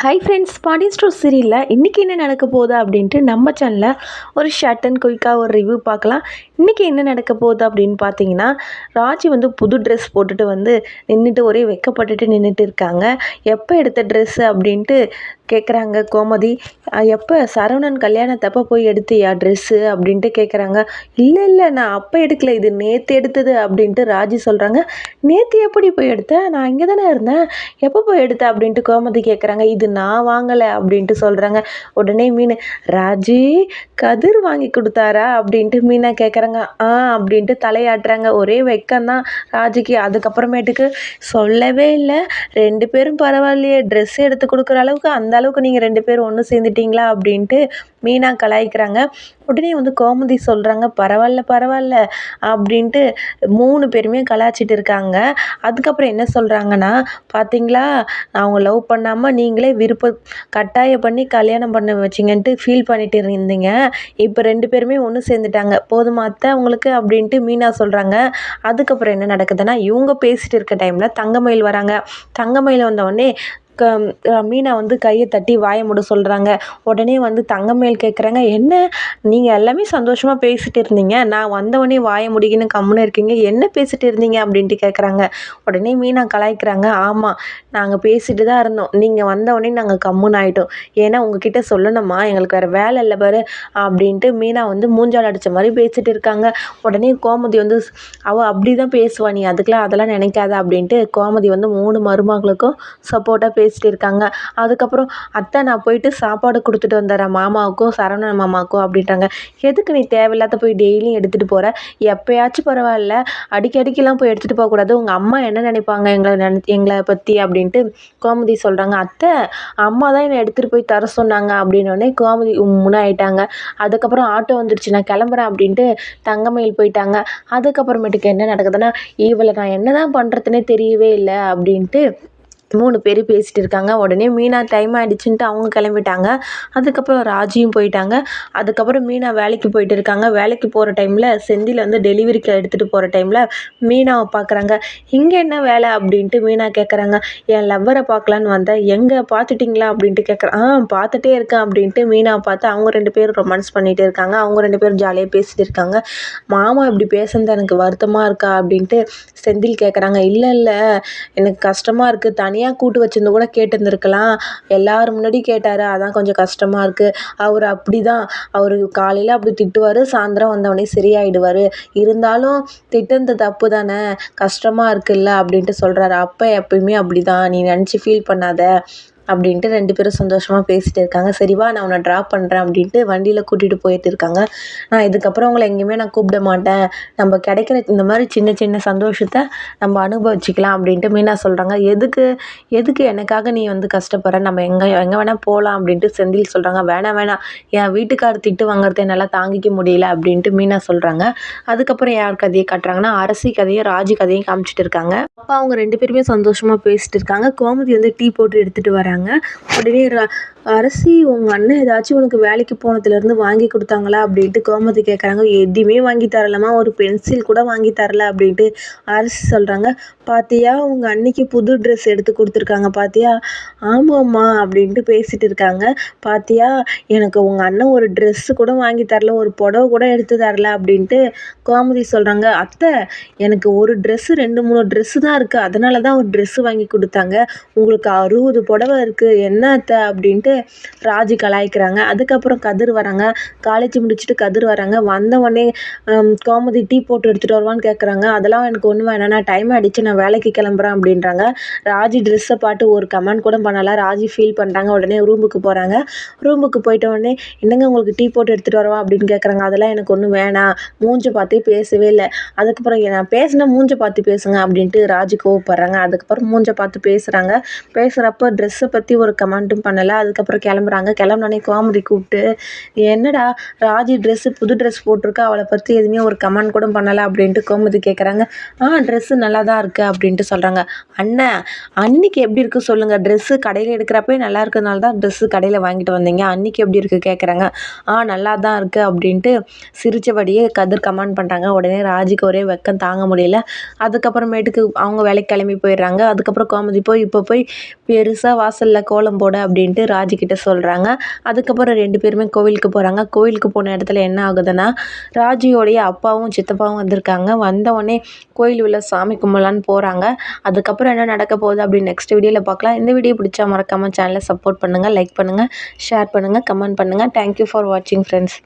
Hi friends பாடி store சீரியலில் இன்றைக்கி என்ன நடக்க போகுது அப்படின்ட்டு நம்ம சேனலில் ஒரு ஷர்ட் அண்ட் குயிக்காக ஒரு ரிவ்யூ பார்க்கலாம். இன்றைக்கி என்ன நடக்க போகுது அப்படின்னு பார்த்தீங்கன்னா ராஜி வந்து புது ட்ரெஸ் போட்டுட்டு வந்து நின்றுட்டு ஒரே வெக்கப்பட்டுட்டு நின்றுட்டு இருக்காங்க. எப்போ எடுத்த ட்ரெஸ்ஸு அப்படின்ட்டு கேட்குறாங்க கோமதி. எப்போ சரவணன் கல்யாணத்தப்போ போய் எடுத்தியா ட்ரெஸ்ஸு அப்படின்ட்டு கேட்குறாங்க இல்லை இல்லை நான் அப்போ எடுக்கல இது நேற்று எடுத்தது அப்படின்ட்டு ராஜி சொல்கிறாங்க நேற்று எப்படி போய் எடுத்தேன் நான் இங்கே தானே இருந்தேன். எப்போ போய் எடுத்த அப்படின்ட்டு கோமதி கேட்குறாங்க இது நான் வாங்கலை அப்படின்ட்டு சொல்கிறாங்க உடனே மீன் ராஜி கதிர் வாங்கி கொடுத்தாரா? அப்படின்ட்டு மீனா கேட்குறாங்க ஆ அப்படின்ட்டு தலையாட்டுறாங்க. ஒரே வெக்கம்தான். ராஜிக்கு அதுக்கப்புறமேட்டுக்கு சொல்லவே இல்லை. ரெண்டு பேரும் பரவாயில்லையே. ட்ரெஸ் எடுத்து கொடுக்குற அளவுக்கு அந்த அளவுக்கு நீங்கள் ரெண்டு பேரும் ஒன்று சேர்ந்துட்டீங்களா? அப்படின்ட்டு மீனா கலாய்க்கிறாங்க. உடனே வந்து கோமதி சொல்கிறாங்க பரவாயில்ல பரவாயில்ல அப்படின்ட்டு மூணு பேருமே கலாய்ச்சிட்டு இருக்காங்க. அதுக்கப்புறம் என்ன சொல்கிறாங்கன்னா பார்த்தீங்களா அவங்க லவ் பண்ணாமல் நீங்களே விருப்ப கட்டாயம் பண்ணி கல்யாணம் பண்ண வச்சிங்கன்ட்டு ஃபீல் பண்ணிட்டு இருந்தீங்க. இப்போ ரெண்டு பேருமே ஒன்று சேர்ந்துட்டாங்க. போதுமா அத்தை அப்படின்ட்டு மீனா சொல்கிறாங்க அதுக்கப்புறம் என்ன நடக்குதுன்னா இவங்க பேசிட்டு இருக்க டைமில் தங்கமயில் வராங்க. தங்கமயில் வந்தவொடனே க மீனா வந்து கையை தட்டி வாயை மூட சொல்கிறாங்க உடனே வந்து தங்கமேல் கேட்குறாங்க என்ன? நீங்கள் எல்லாமே சந்தோஷமாக பேசிகிட்டு இருந்தீங்க. நான் வந்தவொடனே வாயை முடிக்கின்னு கம்முன்னு இருக்கீங்க. என்ன பேசிகிட்டு இருந்தீங்க? அப்படின்ட்டு கேட்குறாங்க உடனே மீனா கலாய்க்கிறாங்க. ஆமாம் நாங்கள் பேசிட்டு தான் இருந்தோம். நீங்கள் வந்தவொடனே நாங்கள் கம்முன்னு ஆகிட்டோம் ஏன்னா உங்ககிட்ட சொல்லணுமா? எங்களுக்கு வேறு வேலை இல்லை பாரு அப்படின்ட்டு மீனா வந்து மூஞ்சால் அடித்த மாதிரி பேசிகிட்டு இருக்காங்க. உடனே கோமதி வந்து அவள் அப்படி தான் பேசுவா. நீ அதுக்கெலாம் அதெல்லாம் நினைக்காத அப்படின்ட்டு கோமதி வந்து மூணு மருமகளுக்கும் சப்போர்ட்டாக பேசிட்டு இருக்காங்க. அதுக்கப்புறம் அத்தை நான் போயிட்டு சாப்பாடு கொடுத்துட்டு வந்துடுறேன். மாமாவுக்கும் சரவணன் மாமாவுக்கும் அப்படின்றாங்க. எதுக்கு நீ தேவையில்லாத போய் டெய்லியும் எடுத்துகிட்டு போகிற எப்போயாச்சும் பரவாயில்ல. அடிக்கடிக்கெல்லாம் போய் எடுத்துகிட்டு போகக்கூடாது உங்கள் அம்மா என்ன நினைப்பாங்க? எங்களை நினை எங்களை பற்றி அப்படின்ட்டு கோமதி சொல்கிறாங்க அத்தை அம்மா தான் என்னை எடுத்துகிட்டு போய் தர சொன்னாங்க அப்படின்னோடனே கோமதி உம்முன்னு ஆயிட்டாங்க. அதுக்கப்புறம் ஆட்டோ வந்துருச்சு. நான் கிளம்புறேன் அப்படின்ட்டு தங்கமயில் போயிட்டாங்க. அதுக்கப்புறமேட்டுக்கு என்ன நடக்குதுன்னா இவளை நான் என்ன தான் பண்ணுறதுனே தெரியவே இல்லை அப்படின்ட்டு மூணு பேர் பேசிகிட்டு இருக்காங்க. உடனே மீனா டைம் ஆகிடுச்சின்ட்டு அவங்க கிளம்பிட்டாங்க. அதுக்கப்புறம் ராஜியும் போயிட்டாங்க. அதுக்கப்புறம் மீனா வேலைக்கு போயிட்டு இருக்காங்க. வேலைக்கு போகிற டைமில் செந்தில் வந்து டெலிவரிக்கு எடுத்துகிட்டு போகிற டைமில் மீனாவை பார்க்குறாங்க இங்கே என்ன வேலை அப்படின்ட்டு மீனா கேட்குறாங்க என் லவ்வரை பார்க்கலான்னு வந்தேன். எங்கே பார்த்துட்டிங்களா அப்படின்ட்டு கேட்குறேன் ஆ பார்த்துட்டே இருக்கேன் அப்படின்ட்டு மீனாவை பார்த்து அவங்க ரெண்டு பேரும் ரொமான்ஸ் பண்ணிகிட்டே இருக்காங்க. அவங்க ரெண்டு பேரும் ஜாலியாக பேசிகிட்டு இருக்காங்க. மாமா இப்படி பேசுனது எனக்கு வருத்தமாக இருக்கா அப்படின்ட்டு செந்தில் கேட்குறாங்க இல்லை இல்லை எனக்கு கஷ்டமாக இருக்குது தனியாக கூட்டு வச்சிருந்து கூட கேட்டிருந்துருக்கலாம். எல்லார் முன்னாடி கேட்டார் அதான் கொஞ்சம் கஷ்டமாக இருக்குது அவர் அப்படி தான் அவர் காலையில் அப்படி திட்டுவார் சாயந்தரம் வந்தவொடனே சரியாயிடுவார். இருந்தாலும் திட்டுனது தப்பு தானே. கஷ்டமாக இருக்குல்ல? அப்படின்ட்டு சொல்கிறாரு அப்போ எப்பயுமே அப்படி தான் நீ நினச்சி ஃபீல் பண்ணாத. அப்படின்ட்டு ரெண்டு பேரும் சந்தோஷமாக பேசிகிட்டு இருக்காங்க. சரிவா நான் உன்னை ட்ராப் பண்ணுறேன் அப்படின்ட்டு வண்டியில் கூட்டிகிட்டு போயிட்டு இருக்காங்க. நான் இதுக்கப்புறம் உங்களை எங்கேயுமே நான் கூப்பிட மாட்டேன். நம்ம கிடைக்கிற இந்த மாதிரி சின்ன சின்ன சந்தோஷத்தை நம்ம அனுபவிச்சிக்கலாம் அப்படின்ட்டு மீனா சொல்கிறாங்க எதுக்கு எதுக்கு எனக்காக நீ வந்து கஷ்டப்படுற? நம்ம எங்கே எங்கே வேணால் போகலாம் அப்படின்ட்டு செந்தில் சொல்கிறாங்க வேணாம் வேணாம். என் வீட்டுக்காரர் திட்டு வாங்குறத என்னால் தாங்கிக்க முடியல அப்படின்ட்டு மீனா சொல்கிறாங்க அதுக்கப்புறம் யார் கதையை காட்டுறாங்கன்னா அரசி கதையும் ராஜி கதையும் காமிச்சிட்டு இருக்காங்க. அப்போ அவங்க ரெண்டு பேருமே சந்தோஷமாக பேசிட்டு இருக்காங்க. கோமதி வந்து டீ போட்டு எடுத்துகிட்டு வராங்க. உடனே அரசி உங்கள் அண்ணன் ஏதாச்சும் உனக்கு வேலைக்கு போனதுலேருந்து வாங்கி கொடுத்தாங்களா? அப்படின்ட்டு கோமதி கேட்குறாங்க எதுவுமே வாங்கி தரலம்மா. ஒரு பென்சில் கூட வாங்கி தரல. அப்படின்ட்டு அரசி சொல்கிறாங்க பாத்தியா உங்கள் அன்னைக்கு புது ட்ரெஸ் எடுத்து கொடுத்துருக்காங்க பாத்தியா? ஆமாம்மா அப்படின்ட்டு பேசிட்டு இருக்காங்க. பாத்தியா எனக்கு உங்கள் அண்ணன் ஒரு ட்ரெஸ்ஸு கூட வாங்கி தரல. ஒரு புடவை கூட எடுத்து தரல. அப்படின்ட்டு கோமதி சொல்கிறாங்க அத்தை எனக்கு ஒரு ட்ரெஸ்ஸு ரெண்டு மூணு ட்ரெஸ்ஸு தான் இருக்குது அதனால தான் ஒரு ட்ரெஸ்ஸு வாங்கி கொடுத்தாங்க. உங்களுக்கு அறுபது புடவை இருக்குது என்ன அப்படின்ட்டு ராஜி கலாய்க்கிறாங்க. அதுக்கப்புறம் கதிர் வராங்க. காலேஜ் முடிச்சுட்டு கதிர் வராங்க. வந்த உடனே கோமதி டீ போட்டு எடுத்துகிட்டு வருவான்னு கேட்குறாங்க அதெல்லாம் எனக்கு ஒன்றும் வேணாம். நான் டைம் ஆகிடுச்சு நான் வேலைக்கு கிளம்புறேன் அப்படின்றாங்க. ராஜி ட்ரெஸ்ஸை பார்த்து ஒரு கமெண்ட் கூட பண்ணல. ராஜி ஃபீல் பண்ணுறாங்க உடனே ரூமுக்கு போகிறாங்க ரூமுக்கு போயிட்ட உடனே என்னங்க உங்களுக்கு டீ போட்டு எடுத்துகிட்டு வரவா? அப்படின்னு கேட்குறாங்க அதெல்லாம் எனக்கு ஒன்றும் வேணாம். மூஞ்சி பார்த்தே பேசவே இல்லை. அதுக்கப்புறம் நான் பேசினா மூஞ்சை பார்த்து பேசுங்க அப்படின்ட்டு ராஜி கோவப்படுறாங்க. அதுக்கப்புறம் மூஞ்சை பார்த்து பேசுகிறாங்க பேசுகிறப்ப ட்ரெஸ்ஸை பற்றி ஒரு கமெண்ட்டும் பண்ணலை. அதுக்கப்புறம் கிளம்புறாங்க. கிளம்புனோடனே கோமதி கூப்பிட்டு என்னடா ராஜி ட்ரெஸ்ஸு புது ட்ரெஸ் போட்டிருக்கா. அவளை பற்றி எதுவுமே ஒரு கமெண்ட் கூட பண்ணலை. அப்படின்ட்டு கோமதி கேட்குறாங்க ஆ ட்ரெஸ்ஸு நல்லா தான் இருக்குது அப்படின்ட்டு சொல்கிறாங்க அண்ணன் அன்னைக்கு எப்படி இருக்குது சொல்லுங்கள் ட்ரெஸ்ஸு கடையில் எடுக்கிறப்பே நல்லா இருக்கிறதுனால தான் ட்ரெஸ்ஸு கடையில் வாங்கிட்டு வந்தீங்க. அன்னைக்கு எப்படி இருக்குது கேட்குறாங்க ஆ நல்லா தான் இருக்குது அப்படின்ட்டு சிரித்தபடியே கதிர் கமெண்ட் பண்ணுறாங்க உடனே ராஜிக்கு ஒரே வெக்கம் தாங்க முடியல. அதுக்கப்புறமேட்டுக்கு அவங்க வேலைக்கு கிளம்பி போயிடுறாங்க. அதுக்கப்புறம் கோமதி போய் இப்போ போய் பெருசாக வாசல் வாசலில் கோலம் போட அப்படின்ட்டு ராஜுக்கிட்ட சொல்கிறாங்க அதுக்கப்புறம் ரெண்டு பேருமே கோவிலுக்கு போகிறாங்க கோவிலுக்கு போன இடத்துல என்ன ஆகுதுன்னா ராஜியோடைய அப்பாவும் சித்தப்பாவும் வந்திருக்காங்க. வந்தவொடனே கோயில் உள்ள சாமி கும்பலான்னு போகிறாங்க அதுக்கப்புறம் என்ன நடக்க போகுது அப்படின்னு நெக்ஸ்ட் வீடியோவில் பார்க்கலாம். இந்த வீடியோ பிடிச்சா மறக்காமல் சேனலை சப்போர்ட் பண்ணுங்கள் லைக் பண்ணுங்கள் ஷேர் பண்ணுங்கள் கமெண்ட் பண்ணுங்கள் தேங்க்யூ ஃபார் வாட்சிங் ஃப்ரெண்ட்ஸ்